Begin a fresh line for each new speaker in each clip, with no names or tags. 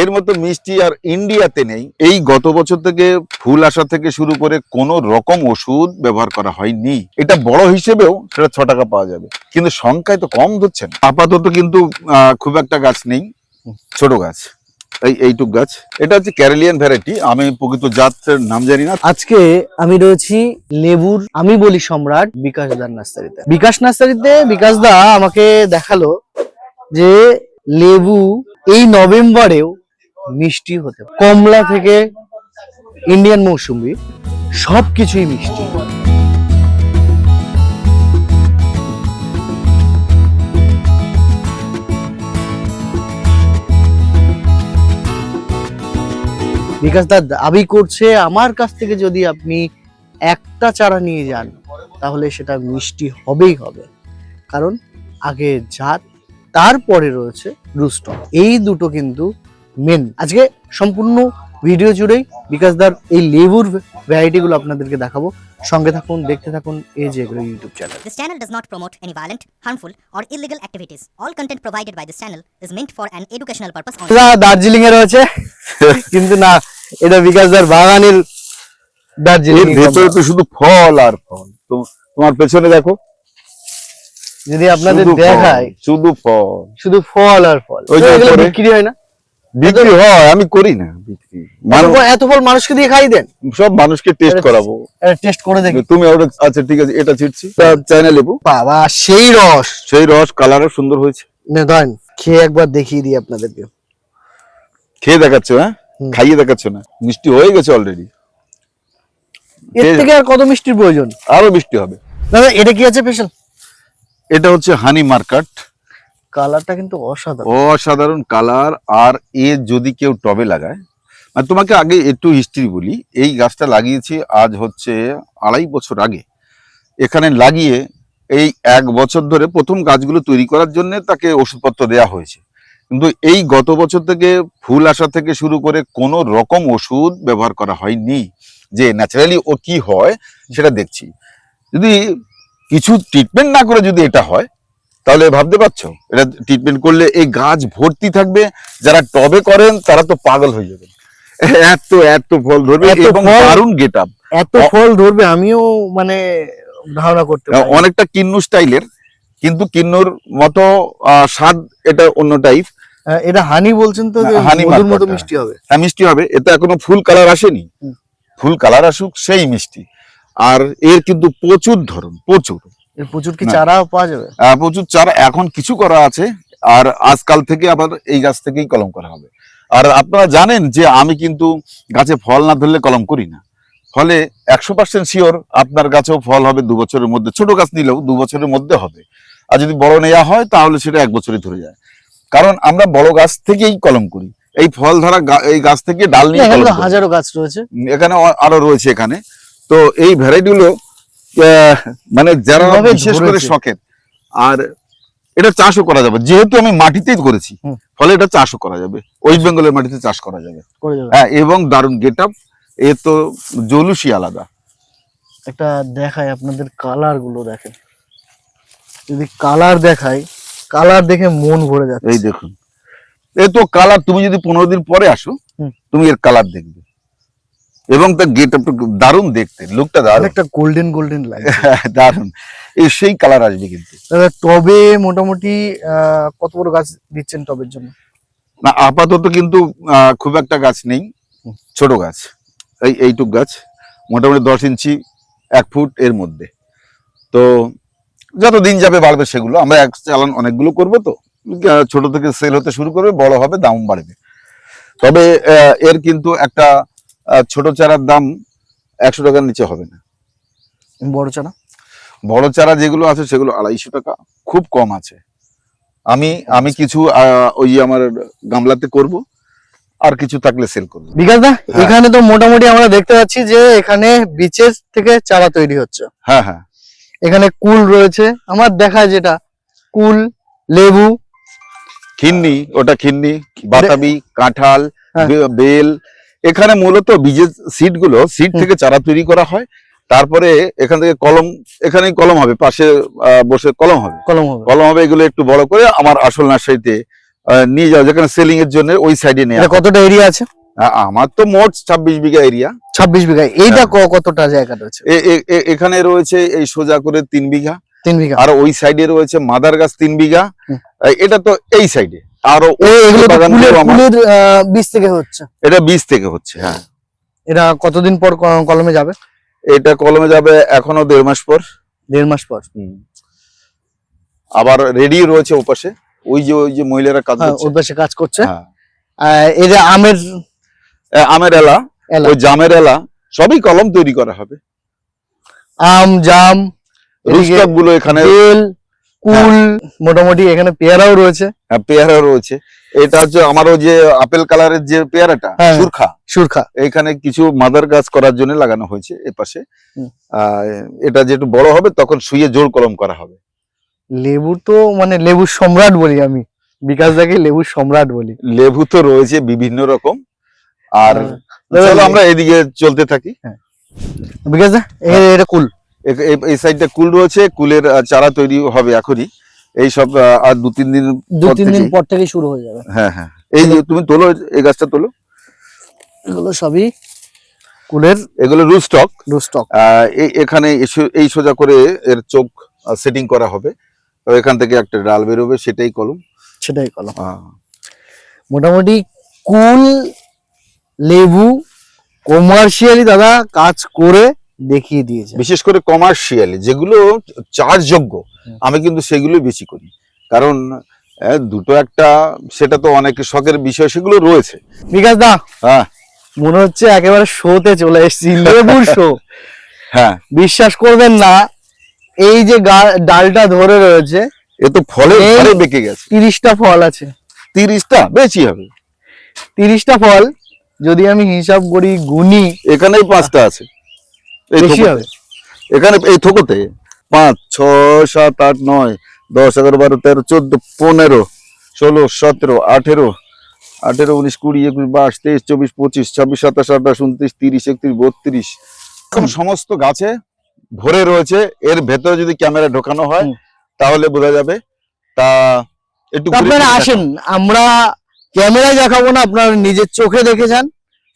এর মতো মিষ্টি আর ইন্ডিয়াতে নেই। এই গত বছর থেকে ফুল আসা থেকে শুরু করে কোন রকম ওষুধ ব্যবহার করা হয়নি। এটা বড় হিসেবেও সেটা ছ টাকা পাওয়া যাবে। কিন্তু সংখ্যায় তো কম ধরছেন। আপাতত কিন্তু খুব একটা গাছ নেই। ছোট গাছ। এই, এইটুক গাছ। এটা হচ্ছে ক্যারেলিয়ান ভ্যারাইটি আমি প্রকৃত জাতের নাম জানি না।
আজকে আমি রয়েছি লেবুর আমি বলি সম্রাট বিকাশ দার নার্সারিতে। বিকাশ নার্সারিতে বিকাশ দা আমাকে দেখাল যে লেবু এই নভেম্বরেও মিষ্টি হতে কমলা থেকে ইন্ডিয়ান মৌসুমি, সবকিছুই মিষ্টি। বিকাশ দা দাবি করছে, আমার কাছ থেকে যদি আপনি একটা চারা নিয়ে যান, তাহলে সেটা মিষ্টি হবেই হবে। কারণ আগে জাত, তারপরে রয়েছে রুস্টক এই দুটো কিন্তু মেন আজকে সম্পূর্ণ ভিডিও জুড়েই বিকাশদার এই লেবুর ভ্যারাইটি গুলো আপনাদেরকে দেখাবো। সঙ্গে থাকুন দেখতে থাকুন এই যে এগুলো YouTube channel
This channel does not promote any violent, harmful, or illegal activities. All content provided by this channel is meant for an educational purpose only.
Darjeeling এ রয়েছে। কিন্তু না এটা বিকাশদার বাগানের দার্জিলিং।
এর ভেতরে তো শুধু ফল আর ফল। তো তোমার পেছনে দেখো।
যদি আপনাদের দেখায়
শুধু ফল।
শুধু ফল আর ফল।
ওই
বিক্রি হয় না?
বিক্রি হয় আমি করি না বিক্রি।
এত ফল- মানুষকে দিয়ে খাই দেন?
সব মানুষকে টেস্ট করাবো।
টেস্ট করে দেখি।
তুমি ওটা আচ্ছা ঠিক আছে এটা ছিটছি। চাইনা লেবু?
বাবা সেই রস।
সেই রস কালারও সুন্দর হয়েছে।
নে ধরেন খেয়ে একবার দেখিয়ে দিই আপনাদেরকে।
খেয়ে দেখাচ্ছ হ্যাঁ? খাইয়ে দেখাচ্ছ না। মিষ্টি হয়ে গেছে অলরেডি
এর থেকে আর কত মিষ্টির প্রয়োজন?
আরও মিষ্টি হবে।
দাদা এটা কি আছে স্পেশাল
এটা হচ্ছে হানি মার্কাট
কালারটা কিন্তু অসাধারণ।
অসাধারণ কালার, আর এ যদি কেউ টবে লাগায় আর তোমাকে আগে একটু হিস্ট্রি বলি, এই গাছটা লাগিয়েছি আজ হচ্ছে আড়াই বছর আগে। এখানে লাগিয়ে এই এক বছর ধরে প্রথম গাছগুলো তৈরি করার জন্য তাকে ওষুধপত্র দেওয়া হয়েছে। কিন্তু এই গত বছর থেকে ফুল আসা থেকে শুরু করে কোনো রকম ওষুধ ব্যবহার করা হয়নি। যে ন্যাচারালি ও কি হয়, সেটা দেখছি। যদি কিছু ট্রিটমেন্ট না করে যদি এটা হয় তাহলে ভাবতে পারছ? এটা ট্রিটমেন্ট করলে এই গাছ ভর্তি থাকবে যারা টবে করেন তারা তো পাগল হয়ে যাবে এত এত ফল ধরবে এবং দারুণ গেট আপ
এত ফল ধরবে আমিও মানে ধারণা করতে
অনেকটা কিন্নু স্টাইলের কিন্তু কিন্নুর মতো স্বাদ এটা অন্য টাইপ
এটা হানি বলছেন তো
হানি
মধুর মতো মিষ্টি হবে।
হ্যাঁ মিষ্টি হবে। এটা এখনও ফুল কালার আসেনি। ফুল কালার আসুক সেই মিষ্টি। আর এর কিন্তু প্রচুর ধরন প্রচুর।
প্রচুর কি চারা পাওয়া যাবে?
প্রচুর চারা এখন কিছু করা আছে আর আজকাল থেকে আবার এই গাছ থেকেই কলম করা হবে। আর আপনারা জানেন যে আমি কিন্তু গাছে ফল না ধরলে কলম করি না। ফলে একশো পার্সেন্ট শিওর আপনার গাছেও ফল হবে দু বছরের মধ্যে ছোট গাছ নিলেও দু বছরের মধ্যে হবে। আর যদি বড় নেওয়া হয় তাহলে সেটা এক বছরই ধরে যায়। কারণ আমরা বড় গাছ থেকেই কলম করি। এই ফল ধরা এই গাছ থেকে ডাল নিয়ে।
হাজারো গাছ রয়েছে।
এখানে আরও রয়েছে এখানে। তো এই ভ্যারাইটি গুলো মানে যারা বিশেষ করে? শখের আর এটা চাষও করা যাবে। যেহেতু আমি মাটিতেই করেছি ফলে এটা চাষও করা যাবে। ওয়েস্ট বেঙ্গলের মাটিতে চাষ করা যাবে। হ্যাঁ এবং দারুণ গেট আপ এ তো জলুসই আলাদা।
একটা দেখাই আপনাদের কালারগুলো দেখেন। যদি কালার দেখাই কালার দেখে মন ভরে যাচ্ছে।
এই দেখুন। এ তো কালার তুমি যদি পনেরো দিন পরে আসো তুমি এর কালার দেখবে। এবং তার গেট আপ দারুণ দেখতে লুকটা দারুণ।
একটা গোল্ডেন গোল্ডেন লাগে
দারুণ। এই সেই কালার আসবে কিন্তু।
দাদা টবে মোটামুটি কত বড় গাছ দিচ্ছেন টবের জন্য?
না আপাতত কিন্তু খুব একটা গাছ নেই ছোট গাছ। এই এইটুক গাছ মোটামুটি দশ ইঞ্চি এক ফুট এর মধ্যে। তো যত দিন যাবে বাড়বে সেগুলো আমরা এক চালান অনেকগুলো করব তো। ছোট থেকে সেল হতে শুরু করবে বড় হবে দাম বাড়বে। তবে এর কিন্তু একটা ছোট চারার দাম একশো টাকার নিচে হবে না।
বড় চারা?
বড় চারা যেগুলো আছে সেগুলো আড়াইশো টাকা খুব কম আছে। আমি আমি কিছু ওই আমার গামলাতে করব আর কিছু থাকলে সেল করব।
বিকাশ দা
হ্যাঁ।
এখানে তো মোটামুটি আমরা দেখতে পাচ্ছি যে এখানে বিচের থেকে চারা তৈরি হচ্ছে।
হ্যাঁ হ্যাঁ।
এখানে কুল রয়েছে। আমার দেখা যেটা কুল লেবু।
খিন্নি ওটা খিন্নি বাতাবি কাঁঠাল
হ্যাঁ।
বেল এখানে মূলত বীজের সিডগুলো সিড থেকে চারা তৈরি করা হয়। তারপরে এখান থেকে কলম এখানেই কলম হবে পাশে বসে কলম হবে।
কলম হবে।
কলম হবে এগুলো একটু বড় করে আমার আসল নার্সারিতে নিয়ে যাও যেখানে সেলিং এর জন্য ওই সাইডে
এটা কতটা এরিয়া আছে?
আমার তো মোট ছাব্বিশ বিঘা এরিয়া
ছাব্বিশ বিঘা। এইটা ক- কতটা জায়গা রয়েছে?
এখানে রয়েছে এই সোজা করে তিন বিঘা।
তিন বিঘা।
আর ওই সাইডে রয়েছে মাদার গাছ তিন বিঘা। এটা তো এই সাইডে
আরও বীজ থেকে হচ্ছে।
এটা বীজ থেকে হচ্ছে হ্যাঁ।
এটা কতদিন পর কলমে যাবে?
এটা কলমে যাবে এখনও দেড় মাস পর।
দেড় মাস পর।
আবার রেডি রয়েছে ওপাশে। ওই যে ওই যে মহিলারা কাজ
হ্যাঁ,
করছে।
কাজ করছে।
হ্যাঁ।
এটা আমের
আমের এলা। ওই জামের এলা। সবই কলম তৈরি করা হবে।
আম জাম
রুস্টকগুলো এখানে
কুল মোটামুটি এখানে পেয়ারাও রয়েছে।
হ্যাঁ, পেয়ারা রয়েছে। এটা হচ্ছে আমারও যে আপেল কালারের যে পেয়ারাটা
হ্যাঁ।
সুরখা
সুরখা।
এখানে কিছু মাদার গাছ করার জন্য লাগানো হয়েছে এ পাশে। এটা যেটু বড় হবে তখন শুয়ে জোর কলম করা হবে।
লেবু তো মানে লেবুর সম্রাট বলি আমি। বিকাশ দাকে লেবুর সম্রাট বলি।
লেবু তো রয়েছে বিভিন্ন রকম। আর
হ্যাঁ।
আমরা এদিকে চলতে থাকি।
বিকাশ দা এটা কুল।
এই সাইডটা কুল রয়েছে কুলের চারা তৈরি হবে এখনই। এই সব আর দু তিন দিন
দু তিন দিন পর থেকেই শুরু হয়ে যাবে।
হ্যাঁ হ্যাঁ। এই তুমি তোলো এই গাছটা তোলো।
এগুলো সবই কুলের
এগুলো রুস্টক
স্টক
এখানে এই সোজা করে এর চোখ সেটিং করা হবে। তো এখান থেকে একটা ডাল বেরোবে সেটাই কলম।
সেটাই কলম। মোটামুটি কুল লেবু কমার্শিয়ালি দাদা কাজ করে দেখিয়ে দিয়েছে
বিশেষ করে কমার্শিয়ালি যেগুলো চার্জযোগ্য আমি কিন্তু সেগুলো বেশি করি। কারণ দুটো একটা সেটা তো অনেক শখের বিষয় সেগুলো রয়েছে।
বিকাশ দা
হ্যাঁ।
মনে হচ্ছে একেবারে শোতে চলে এসেছি লেবুর শো
হ্যাঁ।
বিশ্বাস করবেন না এই যে ডালটা ধরে রয়েছে
এ তো ফলে ফলে বেঁকে গেছে।
তিরিশটা ফল আছে।
তিরিশটা? বেশি হবে।
তিরিশটা ফল যদি আমি হিসাব করি গুনি
এখানেই পাঁচটা আছে। এই এখানে এই থোকোতে পাঁচ ছয় সাত আট নয় দশ এগারো বারো তেরো চোদ্দ পনেরো ষোলো সতেরো আঠেরো আঠেরো উনিশ কুড়ি একুশ বাইশ তেইশ চব্বিশ পঁচিশ ছাব্বিশ সাতাশ আঠাশ উনত্রিশ তিরিশ একত্রিশ বত্রিশ। এখন সমস্ত গাছে ভরে রয়েছে এর ভেতরে যদি ক্যামেরা ঢোকানো হয় তাহলে বোঝা যাবে তা একটু
আপনারা আসেন আমরা ক্যামেরায় দেখাবো না আপনারা নিজের চোখে দেখে যান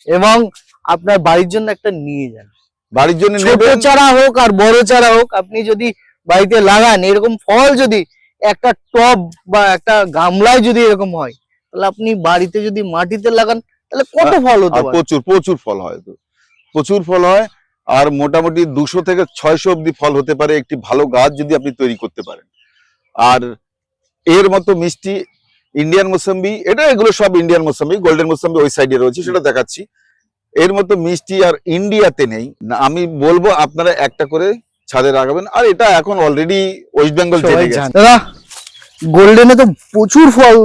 এবং আপনার বাড়ির জন্য একটা নিয়ে যান।
বাড়ির জন্য
ছোট চারা হোক আর বড় চারা হোক আপনি যদি বাড়িতে লাগান এরকম ফল যদি একটা টব বা একটা গামলায় যদি এরকম হয় তাহলে আপনি বাড়িতে যদি মাটিতে লাগান তাহলে কত ফল হতে পারে?
প্রচুর প্রচুর ফল হয়। তো প্রচুর ফল হয় আর মোটামুটি দুশো থেকে ছয়শো অব্দি ফল হতে পারে একটি ভালো গাছ যদি আপনি তৈরি করতে পারেন। আর এর মতো মিষ্টি ইন্ডিয়ান মোসাম্বি এটা এগুলো সব ইন্ডিয়ান মোসাম্বি গোল্ডেন মোসাম্বি ওই সাইডে রয়েছে সেটা দেখাচ্ছি। এর মতো মিষ্টি আর ইন্ডিয়াতে নেই। আমি বলব আপনারা একটা করে ছাদে লাগাবেন। আর এটা এখন অলরেডি ওয়েস্ট বেঙ্গল
সবাই
চলে গেছে।
দাদা গোল্ডেনে তো প্রচুর ফল।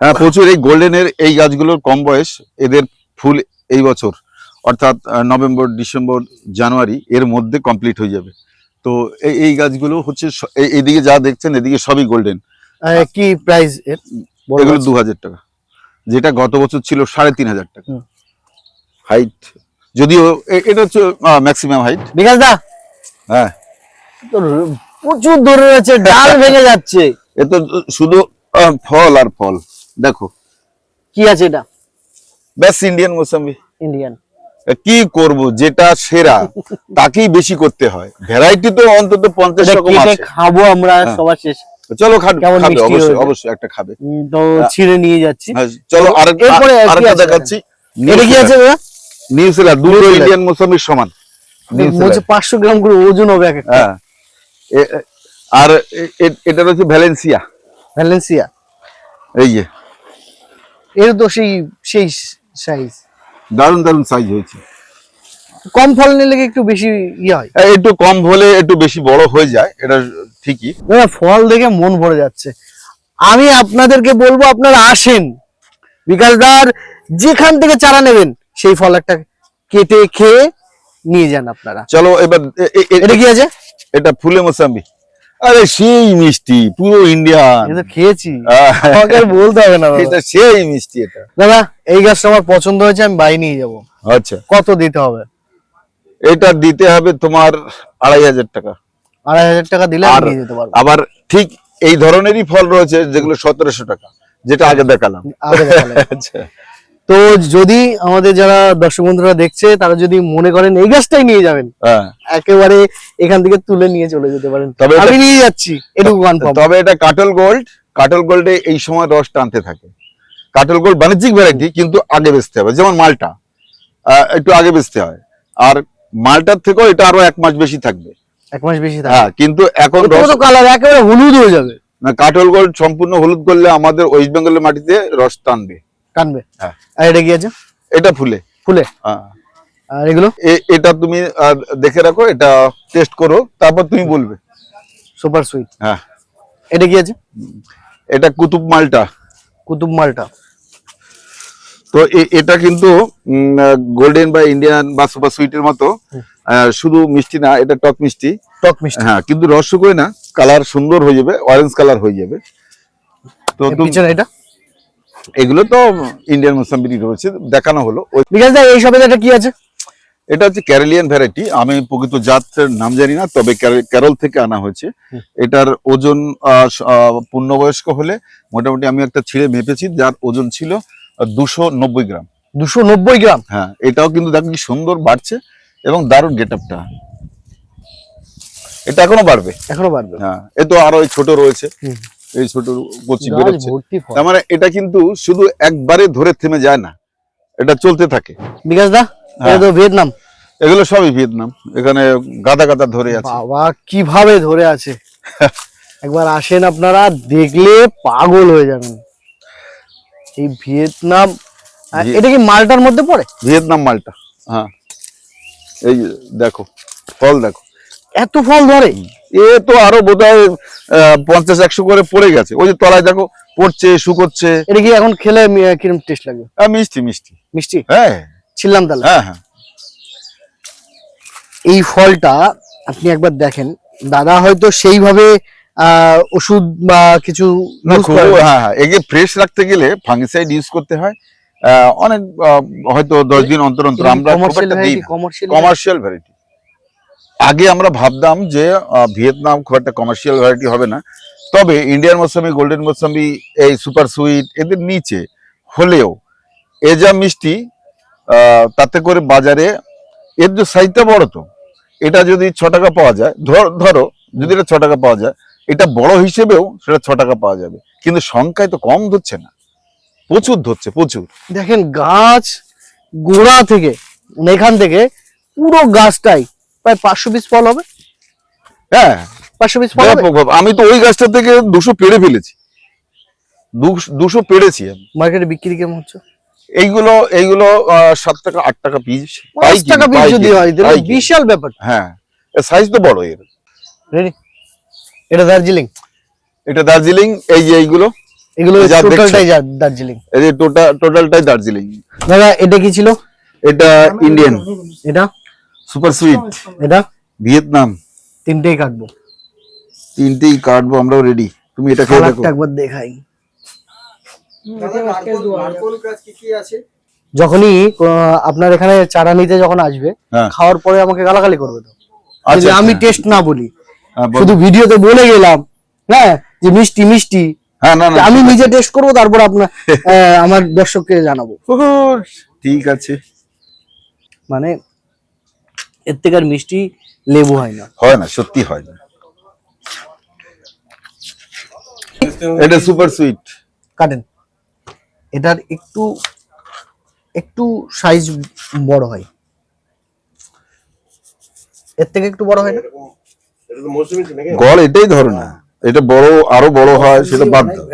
হ্যাঁ প্রচুর। এই গোল্ডেনের এই গাছগুলোর কম বয়স এদের ফুল এই বছর। অর্থাৎ নভেম্বর ডিসেম্বর জানুয়ারি এর মধ্যে কমপ্লিট হয়ে যাবে। তো এই গাছগুলো হচ্ছে এইদিকে যা দেখছেন এদিকে সবই গোল্ডেন
কি প্রাইস এর
এগুলো দু হাজার টাকা। যেটা গত বছর ছিল সাড়ে তিন হাজার টাকা। হাইট যদিও এটা হচ্ছে ম্যাক্সিমাম হাইট
বিকাশ দা?
হ্যাঁ।
প্রচুর ধরে রয়েছে ডাল ভেঙে যাচ্ছে।
এ তো শুধু ফল আর ফল। দেখো।
কি আছে এটা?
ব্যাস ইন্ডিয়ান মোসাম্বি।
ইন্ডিয়ান
কি করব? যেটা সেরা তাকেই বেশি করতে হয়। ভ্যারাইটি তো অন্তত পঞ্চাশ রকম আছে।
খাব আমরা
হ্যাঁ।
সবার শেষ।
চলো খাবে অবশ্যই অবশ্যই একটা খাবে।
তো ছিঁড়ে নিয়ে যাচ্ছি।
হ্যাঁ, চলো আরেকটা
আছে?
দেখাচ্ছি।
এটা কি আছে দাদা?
নিউজিল্যান্ড দুটো ইন্ডিয়ান মোসাম্বির সমান।
পাঁচশো গ্রাম করে ওজন হবে এক একটা।
হ্যাঁ। আর এটা হচ্ছে ভ্যালেন্সিয়া
ভ্যালেন্সিয়া
এই যে।
এর তো সেই সেই সাইজ
দারুণ দারুণ সাইজ হয়েছে।
কম ফল নিলে একটু বেশি ইয়ে হয়?
একটু কম হলে একটু বেশি বড় হয়ে যায় এটা ঠিকই।
দাদা ফল দেখে মন ভরে যাচ্ছে। আমি আপনাদেরকে বলব আপনারা আসেন। বিকাশদার যেখান থেকে চারা নেবেন সেই ফল একটা কেটে খেয়ে নিয়ে যান আপনারা।
চলো এবার
এটা কি আছে?
এটা ফুলে মোসাম্বি। আরে সেই মিষ্টি পুরো ইন্ডিয়ান
এটা খেয়েছি। আমাকে বলতে হবে না
এটা সেই মিষ্টি এটা।
দাদা এই গাছটা আমার পছন্দ হয়েছে আমি বাড়ি নিয়ে যাব।
আচ্ছা।
কত দিতে হবে?
এটা দিতে হবে তোমার আড়াই হাজার টাকা।
আড়াই হাজার টাকা দিলে আমি
আর-
নিয়ে যেতে পারব।
আবার ঠিক এই ধরনেরই ফল রয়েছে যেগুলো সতেরোশো টাকা যেটা আগে দেখালাম।
আগে।
আচ্ছা।
তো যদি আমাদের যারা দর্শক বন্ধুরা দেখছে তারা যদি মনে করেন এই গাছটাই নিয়ে যাবেন
হ্যাঁ।
একেবারে এখান থেকে তুলে নিয়ে চলে যেতে পারেন।
তবে
আমি নিয়ে যাচ্ছি এটুকু
তবে এটা কাটল গোল্ড কাটল গোল্ডে এই সময় রস টানতে থাকে। কাটল গোল্ড বাণিজ্যিক ভ্যারাইটি কিন্তু আগে বেচতে হবে। যেমন মালটা আহ, একটু আগে বেচতে হয়। আর মালটার থেকেও এটা আরও এক মাস বেশি থাকবে।
এক মাস বেশি থাকে
হ্যাঁ কিন্তু এখন
কালার একেবারে হলুদ হয়ে যাবে।
না, কাটল গোল্ড সম্পূর্ণ হলুদ করলে আমাদের ওয়েস্ট বেঙ্গলের মাটিতে রস টানবে।
টানবে
হ্যাঁ।
আর এটা কি আছে?
এটা ফুলে।
ফুলে?
হ্যাঁ।
আর এগুলো?
এটা তুমি দেখে রাখো এটা টেস্ট করো তারপর তুমি বলবে।
Super sweet.
হ্যাঁ।
এটা কি আছে?
এটা কুতুব মালটা।
কুতুব মালটা।
তো এটা কিন্তু গোল্ডেন বা ইন্ডিয়ান বা সুপার সুইটের মতো শুধু মিষ্টি না এটা টক মিষ্টি।
টক মিষ্টি।
হ্যাঁ কিন্তু রস শুকোয় না কালার সুন্দর হয়ে যাবে অরেঞ্জ কালার হয়ে যাবে। তো
পিছনে এটা?
এগুলো তো ইন্ডিয়ান মোসাম্বিরি রয়েছে দেখানো হলো।
বিকাশ দা এই সবে কি আছে?
এটা হচ্ছে ক্যারেলিয়ান ভ্যারাইটি আমি প্রকৃত জাতের নাম জানি না তবে ক্যারে- ক্যারল থেকে আনা হয়েছে। এটার ওজন পূর্ণবয়স্ক হলে মোটামুটি আমি একটা ছিঁড়ে মেপেছি যার ওজন ছিল দুশো নব্বই গ্রাম।
দুশো নব্বই গ্রাম?
হ্যাঁ এটাও কিন্তু দেখো কি সুন্দর বাড়ছে এবং দারুণ গেট আপটা এটা এখনও বাড়বে।
এখনও বাড়বে।
হ্যাঁ এ তো আরও ছোট রয়েছে। এই ছোট কচি বেরোচ্ছে। তার মানে এটা কিন্তু শুধু একবারে ধরে থেমে যায় না এটা চলতে থাকে।
বিকাশ দা
হ্যাঁ।
ভিয়েতনাম।
এগুলো সবই ভিয়েতনাম এখানে গাদা গাদা ধরে আছে।
বাবা কীভাবে ধরে আছে? একবার আসেন আপনারা দেখলে পাগল হয়ে যাবেন। এই ভিয়েতনাম এটা কি মালটার মধ্যে পড়ে?
ভিয়েতনাম মালটা হ্যাঁ। এই দেখো ফল দেখো।
এত ফল ধরে?
এ তো আরও বোধহয় আহ, পঞ্চাশ একশো করে পড়ে গেছে। ওই যে তলায় দেখো পড়ছে শুকোচ্ছে
এটা কি এখন খেলে কিরম টেস্ট লাগবে?
আহ, মিষ্টি মিষ্টি।
মিষ্টি?
হ্যাঁ।
ছিলাম তাহলে।
হ্যাঁ হ্যাঁ।
এই ফলটা আপনি একবার দেখেন। দাদা হয়তো সেইভাবে আহ, ওষুধ বা কিছু।
হ্যাঁ হ্যাঁ। একে ফ্রেশ রাখতে গেলে ফাঙ্গিসাইড ইউজ করতে হয়। অনেক হয়তো দশ দিন অন্তর অন্তর আমরা
কমার্শিয়াল ভ্যারাইটি
না।
কমার্শিয়াল
কমার্শিয়াল ভ্যারাইটি আগে আমরা ভাবতাম যে ভিয়েতনাম খুব একটা কমার্শিয়াল ভ্যারাইটি হবে না। তবে ইন্ডিয়ান মৌসামি গোল্ডেন মৌসামি এই সুপার সুইট এদের নিচে হলেও এ যা মিষ্টি তাতে করে বাজারে এর যে সাইজটা বড় তো, এটা যদি ছ টাকা পাওয়া যায় ধর- যদি এটা ছ টাকা পাওয়া যায়, এটা বড় হিসেবেও সেটা ছ টাকা পাওয়া যাবে। কিন্তু সংখ্যায় তো কম ধরছে না। প্রচুর ধরছে, প্রচুর।
দেখেন গাছ গোড়া থেকে মানে এখান থেকে পুরো গাছটাই প্রায় পাঁচশো পিস ফল হবে?
হ্যাঁ।
পাঁচশো পিস ফল হবে?
আমি তো ওই গাছটা থেকে দুশো পেড়ে ফেলেছি। দুশো পেড়েছি
মার্কেটে বিক্রি কেমন হচ্ছে?
এইগুলো এইগুলো সাত টাকা আট টাকা পিস
পাঁচ টাকা পিস যদি হয় বিশাল ব্যাপার।
হ্যাঁ সাইজ তো বড় এর।
রেডি এটা দার্জিলিং।
এটা দার্জিলিং এই যে এইগুলো।
এগুলো টোটালটাই দার্জিলিং।
এই যে টোটাল টোটালটাই দার্জিলিং।
দাদা এটা কি ছিল?
এটা ইন্ডিয়ান
এটা?
সুপার সুইট
এটা?
ভিয়েতনাম
তিনটেই কাটবো।
তিনটেই কাটবো আমরাও রেডি তুমি এটা খেয়ে দেখো।
একবার দেখাই। যখনই আপনার এখানে চারা নিতে যখন আসবে
হ্যাঁ।
খাওয়ার পরে আমাকে গালাগালি করবে তো।
আচ্ছা,
যদি আমি
আচ্ছা।
টেস্ট না বলি।
হ্যাঁ।
শুধু ভিডিওতে বলে গেলাম হ্যাঁ যে মিষ্টি মিষ্টি।
হ্যাঁ না না
আমি নিজে টেস্ট করব তারপর আপনার আমার দর্শককে জানাব।
ঠিক আছে।
মানে এর থেকে আর মিষ্টি লেবু হয় না।
হয় না সত্যি হয় না। এটা সুপার সুইট
কাটেন। এটার একটু একটু সাইজ বড় হয়। এর থেকে একটু বড় হয় না?
গড় এটাই ধরো না। এটা বড় আরও বড় হয় সেটা বাদ দাও।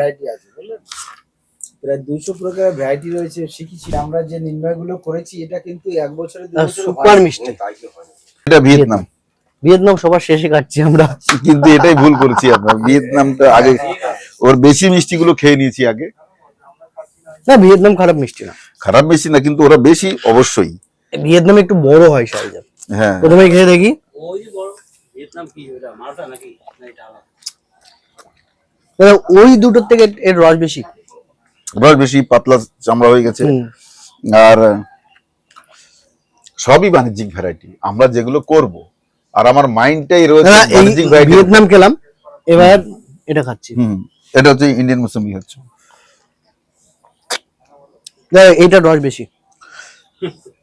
প্রায় দুইশো প্রকারের ভ্যারাইটি রয়েছে শিখেছি আমরা যে নির্ণয়গুলো করেছি এটা কিন্তু এক বছরে
সুপার মিষ্টি।
এটা ভিয়েতনাম।
ভিয়েতনাম। সবার শেষে কাটছি আমরা।
কিন্তু এটাই ভুল করেছি আমরা। ভিয়েতনামটা আগে ওর বেশি মিষ্টি গুলো খেয়ে নিয়েছি আগে।
না ভিয়েতনাম খারাপ মিষ্টি না।
খারাপ বেশি না কিন্তু ওরা বেশি অবশ্যই।
ভিয়েতনাম একটু বড় হয় সাইজ
হ্যাঁ।
প্রথমে খেয়ে দেখি। ওই দুটোর থেকে এর রস বেশি।
রস বেশি পাতলা চামড়া হয়ে গেছে। আর সবই বাণিজ্যিক ভ্যারাইটি আমরা যেগুলো করব আর আমার মাইন্ডটাই রয়েছে বাণিজ্যিক ভ্যারাইটি
ভিয়েতনাম খেলাম এবার এটা খাচ্ছি।
হুম এটা হচ্ছে ইন্ডিয়ান মৌসুমি হচ্ছে।
না, এইটা রস বেশি।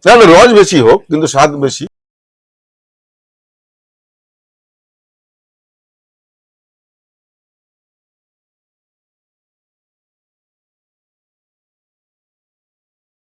তাহলে রস বেশি হোক কিন্তু স্বাদ বেশি।